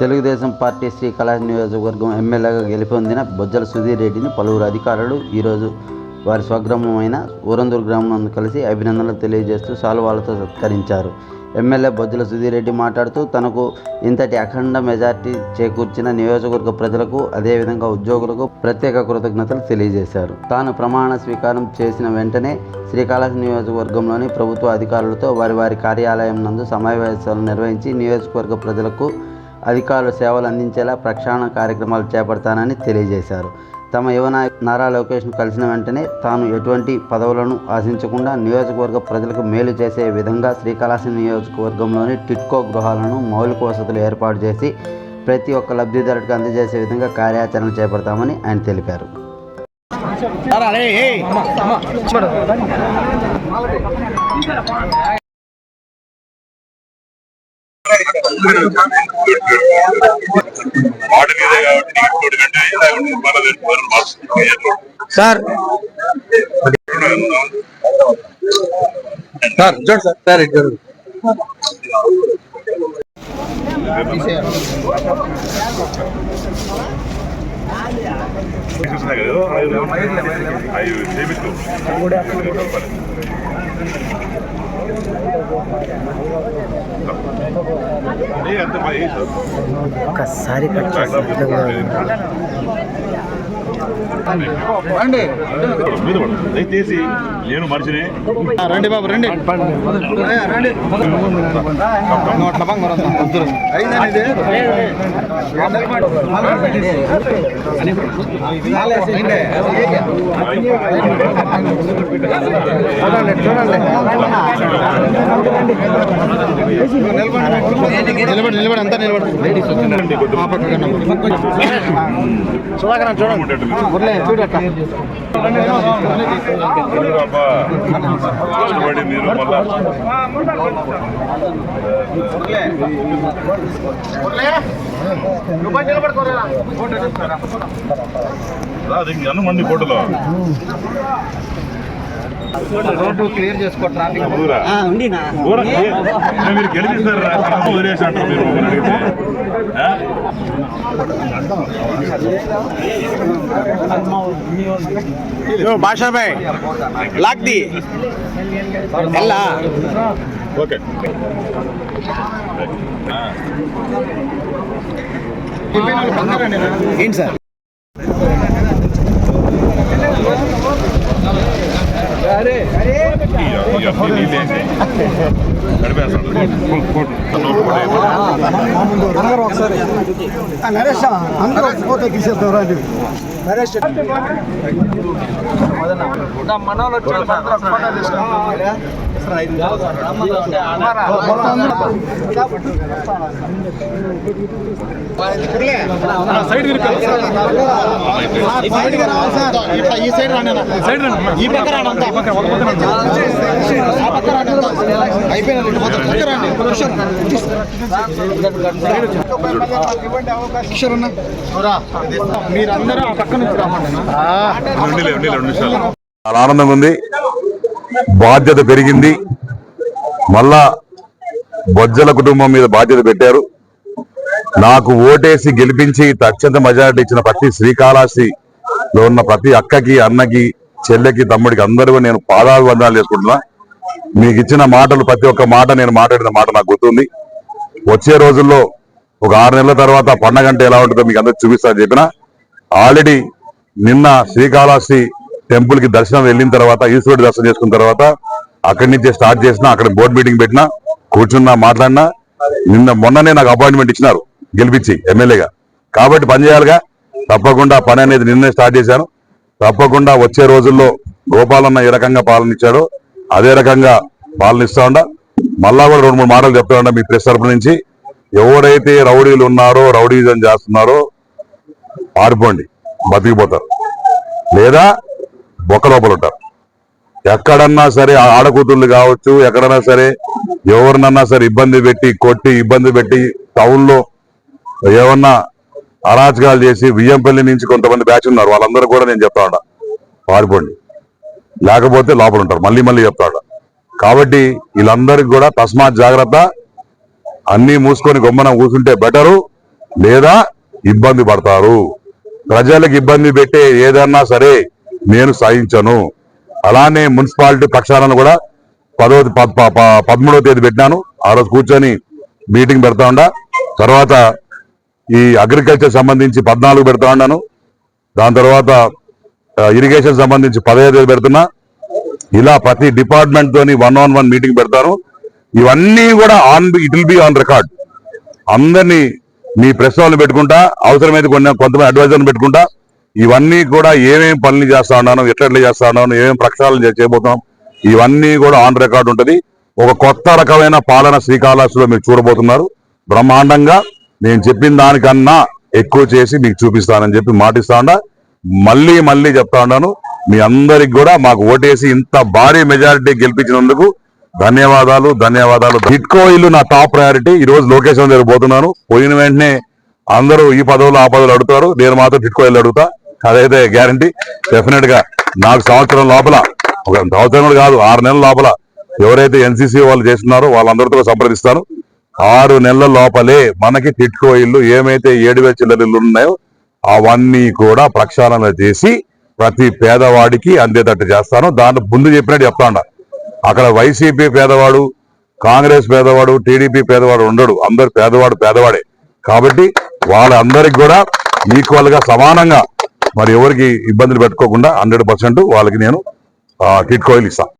Telugu Desam party శ్రీకళాశ నియోజకవర్గం ఎమ్మెల్యేగా గెలుపొందిన బొజ్జల సుధీర్ రెడ్డిని పలువురు అధికారులు ఈరోజు వారి స్వగ్రామమైన ఊరందూరు గ్రామం కలిసి అభినందనలు తెలియజేస్తూ సాల్వాలతో సత్కరించారు. ఎమ్మెల్యే బొజ్జల సుధీర్ రెడ్డి మాట్లాడుతూ తనకు ఇంతటి అఖండ మెజార్టీ చేకూర్చిన నియోజకవర్గ ప్రజలకు అదేవిధంగా ఉద్యోగులకు ప్రత్యేక కృతజ్ఞతలు తెలియజేశారు. తాను ప్రమాణ స్వీకారం చేసిన వెంటనే శ్రీకాళహస్తి నియోజకవర్గంలోని ప్రభుత్వ అధికారులతో వారి వారి కార్యాలయం నందు సమావేశాలు నిర్వహించి నియోజకవర్గ ప్రజలకు అధికారులు సేవలు అందించేలా ప్రక్షాళన కార్యక్రమాలు చేపడతానని తెలియజేశారు. తమ యువ నాయకు నారా లోకేష్ను కలిసిన వెంటనే తాను ఎటువంటి పదవులను ఆశించకుండా నియోజకవర్గ ప్రజలకు మేలు చేసే విధంగా శ్రీకాళహస్తి నియోజకవర్గంలోని టిట్కో గృహాలను మౌలిక వసతులు ఏర్పాటు చేసి ప్రతి ఒక్క లబ్ధిదారుడికి అందజేసే విధంగా కార్యాచరణ చేపడతామని ఆయన తెలిపారు. వాటి మీదే కాబట్టి నీకు కంటే లేకుంటే మన దగ్గర సార్. సార్ చూడండి సార్. సార్ ఇటు అవి చేపించు పని సార్ ఒక్కసారి మీద పడు. దయచేసి నేను మనిషిని రండి బాబు రండి రండి నోట్ల బంగారం? చూడండి చూడండి నిలబడి నిలబడి అంతా నిలబడి చూడండి అబ్బా కష్టపడి మీరు మళ్ళా ఫోటోలో రోడ్డు క్లియర్ చేసుకో ట్రాఫిక్. మీరు గెలిపిస్తారు? రా అమ్మ వదిలేసి అంటారు మీరు? భాషా భాయ్ లాక్ ది ఎలా ఓకే. ఏంటి సార్? అందరూ ఒకసారి నరేష్ అందరూ ఫోటో తీసేద్దాం రాజు నరేష్ ఈ సైడ్ రాండి సైడ్ రండి ఈ పక్క రాండి మీరందరూ ఆ పక్క నుంచి రామండి చాలా ఆనందంగా ఉంది. బాధ్యత పెరిగింది. మళ్ళా బొజ్జల కుటుంబం మీద బాధ్యత పెట్టారు. నాకు ఓటేసి గెలిపించి అత్యంత మెజారిటీ ఇచ్చిన ప్రతి శ్రీకాళహస్తిలో ఉన్న ప్రతి అక్కకి అన్నకి చెల్లెకి తమ్ముడికి అందరూ నేను పాదాభివందనాలు చేసుకుంటున్నా. మీకు ఇచ్చిన మాటలు ప్రతి ఒక్క మాట నేను మాట్లాడిన మాట నాకు గుర్తుంది. వచ్చే రోజుల్లో ఒక ఆరు నెలల తర్వాత పండగ అంటే ఎలా ఉంటుందో మీకు అందరికి చూపిస్తానని చెప్పిన. ఆల్రెడీ నిన్న శ్రీకాళహస్తి టెంపుల్కి దర్శనం వెళ్ళిన తర్వాత ఈశ్వరుడి దర్శనం చేసుకున్న తర్వాత అక్కడి నుంచే స్టార్ట్ చేసిన అక్కడ బోర్డు మీటింగ్ పెట్టినా కూర్చున్నా మాట్లాడినా నిన్న మొన్ననే నాకు అపాయింట్మెంట్ ఇచ్చినారు గెలిపించి ఎమ్మెల్యేగా. కాబట్టి పని చేయాలిగా. తప్పకుండా పని అనేది నిన్నే స్టార్ట్ చేశాను. తప్పకుండా వచ్చే రోజుల్లో గోపాలన్న ఏ రకంగా పాలన ఇచ్చాడో అదే రకంగా పాలన ఇస్తా ఉండ. మళ్ళా కూడా రెండు మూడు మాటలు చెప్తా మీ ప్రెస్ తరఫు నుంచి. ఎవరైతే రౌడీలు ఉన్నారో రౌడీజం చేస్తున్నారో పారిపోండి బతికిపోతారు. లేదా బొక్క లోపల ఉంటారు. ఎక్కడన్నా సరే ఆ ఆడకూతుళ్ళు కావచ్చు ఎక్కడన్నా సరే ఎవరినన్నా సరే ఇబ్బంది పెట్టి కొట్టి ఇబ్బంది పెట్టి టౌన్లో ఏమన్నా అరాచకాలు చేసి బియ్యంపల్లి నుంచి కొంతమంది బ్యాచ్ ఉన్నారు. వాళ్ళందరూ కూడా నేను చెప్తా ఉంటా పారిపోండి. లేకపోతే లోపల ఉంటారు. మళ్ళీ మళ్ళీ చెప్తా కాబట్టి వీళ్ళందరికీ కూడా తస్మాత్ జాగ్రత్త. అన్నీ మూసుకొని గొమ్మన కూర్చుంటే బెటరు. లేదా ఇబ్బంది పడతారు. ప్రజలకు ఇబ్బంది పెట్టే ఏదన్నా సరే నేను సాధించను. అలానే మున్సిపాలిటీ పక్షాలను కూడా పదో పదమూడవ తేదీ పెట్టినాను. ఆ రోజు కూర్చొని మీటింగ్ పెడతా ఉండా. తర్వాత ఈ అగ్రికల్చర్ సంబంధించి పద్నాలుగు పెడతా ఉన్నాను దాని తర్వాత ఇరిగేషన్ సంబంధించి పదహైదు తేదీ పెడుతున్నా. ఇలా ప్రతి డిపార్ట్మెంట్ తోని వన్ ఆన్ వన్ మీటింగ్ పెడతాను ఇవన్నీ కూడా on it will be on record అందరినీ మీ ప్రెస్ వాళ్ళని పెట్టుకుంటా అవసరమైతే కొన్ని కొంతమంది అడ్వైజర్ని పెట్టుకుంటా. ఇవన్నీ కూడా ఏమేమి పనులు చేస్తా ఉన్నాను ఎట్లా ఎట్లా చేస్తా ఉన్నాను ఏమేమి ప్రక్షాళన చేయబోతున్నాం ఇవన్నీ కూడా ఆన్ రికార్డ్ ఉంటుంది. ఒక కొత్త రకమైన పాలన శ్రీకాళహస్తిలో మీరు చూడబోతున్నారు. బ్రహ్మాండంగా నేను చెప్పిన దానికన్నా ఎక్కువ చేసి మీకు చూపిస్తానని చెప్పి మాటిస్తా మళ్ళీ మళ్ళీ చెప్తా ఉన్నాను మీ అందరికి కూడా మాకు ఓటేసి ఇంత భారీ మెజారిటీ గెలిపించినందుకు ధన్యవాదాలు ధన్యవాదాలు. హిట్కో ఇల్లు నా టాప్ ప్రయారిటీ. ఈ రోజు లొకేషన్ దగ్గర పోతున్నాను. పోయిన వెంటనే అందరూ ఈ పదవులు ఆ పదవులు అడుగుతారు. నేను మాత్రం టిట్కో ఇల్లు అడుగుతా. అదైతే గ్యారంటీ డెఫినెట్గా నాకు సంవత్సరం లోపల ఒక సంవత్సరం కాదు ఆరు నెలల లోపల ఎవరైతే ఎన్సీసీ వాళ్ళు చేస్తున్నారో వాళ్ళందరితో సంప్రదిస్తాను. ఆరు నెలల లోపలే మనకి టిట్కో ఇల్లు ఏమైతే ఏడు వేల చిల్లర ఇల్లు ఉన్నాయో అవన్నీ కూడా ప్రక్షాళన చేసి ప్రతి పేదవాడికి అందేటట్టు చేస్తాను. దాన్ని ముందు చెప్పినట్టు చెప్తా అక్కడ వైసీపీ పేదవాడు కాంగ్రెస్ పేదవాడు టీడీపీ పేదవాడు ఉండడు. అందరు పేదవాడు పేదవాడే. కాబట్టి వాళ్ళందరికి కూడా ఈక్వల్గా సమానంగా మరి ఎవరికి ఇబ్బందులు పెట్టుకోకుండా హండ్రెడ్ పర్సెంట్ వాళ్ళకి నేను కిట్ కోయిల్ ఇస్తాను